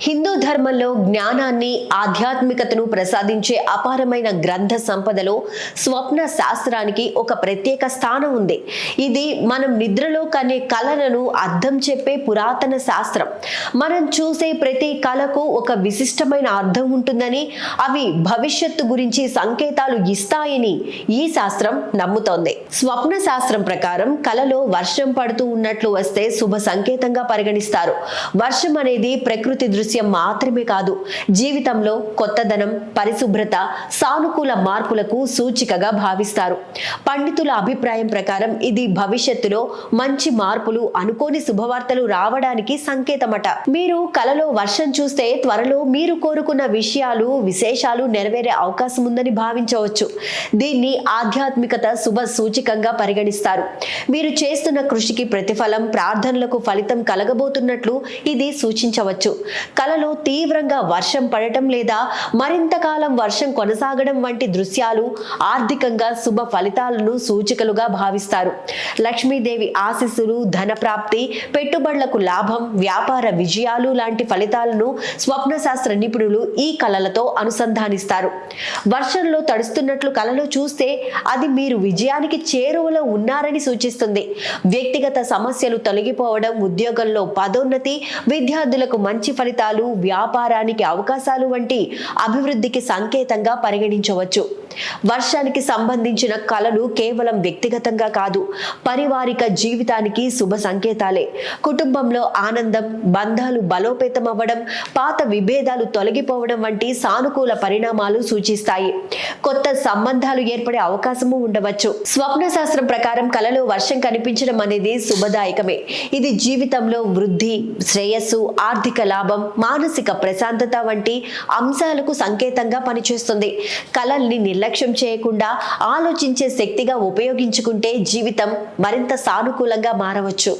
హిందూ ధర్మంలో జ్ఞానాన్ని ఆధ్యాత్మికతను ప్రసాదించే అపారమైన గ్రంథ సంపదలో స్వప్న శాస్త్రానికి ఒక ప్రత్యేక స్థానం ఉంది. ఇది మనం నిద్రలో కనే కళలను అర్థం చెప్పే పురాతన శాస్త్రం. మనం చూసే ప్రతి కళకు ఒక విశిష్టమైన అర్థం ఉంటుందని అవి భవిష్యత్తు గురించి సంకేతాలు ఇస్తాయని ఈ శాస్త్రం నమ్ముతోంది. స్వప్న శాస్త్రం ప్రకారం కలలో వర్షం పడుతూ ఉన్నట్లు వస్తే శుభ సంకేతంగా పరిగణిస్తారు. వర్షం అనేది ప్రకృతి దృష్టి దృశ్యం మాత్రమే కాదు జీవితంలో కొత్తదనం పరిశుభ్రత సానుకూల మార్పులకు సూచికగా భావిస్తారు. పండితుల అభిప్రాయం ప్రకారం ఇది భవిష్యత్తులో మంచి మార్పులు అనుకోని శుభవార్తలు రావడానికి సంకేతమట. మీరు కలలో వర్షం చూస్తే త్వరలో మీరు కోరుకున్న విషయాలు విశేషాలు నెరవేరే అవకాశం ఉందని భావించవచ్చు. దీన్ని ఆధ్యాత్మికత శుభ సూచికంగా పరిగణిస్తారు. మీరు చేస్తున్న కృషికి ప్రతిఫలం ప్రార్థనలకు ఫలితం కలగబోతున్నట్లు ఇది సూచించవచ్చు. కలలో తీవ్రంగా వర్షం పడటం లేదా మరింత కాలం వర్షం కొనసాగడం వంటి దృశ్యాలు ఆర్థికంగా శుభ ఫలితాలను సూచికలుగా భావిస్తారు. లక్ష్మీదేవి ఆశీస్సులు ధన ప్రాప్తి పెట్టుబడులకు లాభం వ్యాపార విజయాలు లాంటి ఫలితాలను స్వప్న శాస్త్ర నిపుణులు ఈ కళలతో అనుసంధానిస్తారు. వర్షంలో తడుస్తున్నట్లు కలలో చూస్తే అది మీరు విజయానికి చేరువలో ఉన్నారని సూచిస్తుంది. వ్యక్తిగత సమస్యలు తొలగిపోవడం ఉద్యోగంలో పదోన్నతి విద్యార్థులకు మంచి ఫలితాలు వ్యాపారానికి అవకాశాలు వంటి అభివృద్ధికి సంకేతంగా పరిగణించవచ్చు. వర్షానికి సంబంధించిన కళలు కేవలం వ్యక్తిగతంగా కాదు పరివారిక జీవితానికి శుభ సంకేతాలే. కుటుంబంలో ఆనందం బంధాలు బలోపేతం అవ్వడం పాత విభేదాలు తొలగిపోవడం వంటి సానుకూల పరిణామాలు సూచిస్తాయి. కొత్త సంబంధాలు ఏర్పడే అవకాశము ఉండవచ్చు. స్వప్న శాస్త్రం ప్రకారం కలలో వర్షం కనిపించడం అనేది శుభదాయకమే. ఇది జీవితంలో వృద్ధి శ్రేయస్సు ఆర్థిక లాభం మానసిక ప్రశాంతత వంటి అంశాలకు సంకేతంగా పనిచేస్తుంది. కళల్ని నిర్లక్ష్యం చేయకుండా ఆలోచించే శక్తిగా ఉపయోగించుకుంటే జీవితం మరింత సానుకూలంగా మారవచ్చు.